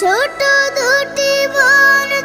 ছোট দুটি বড়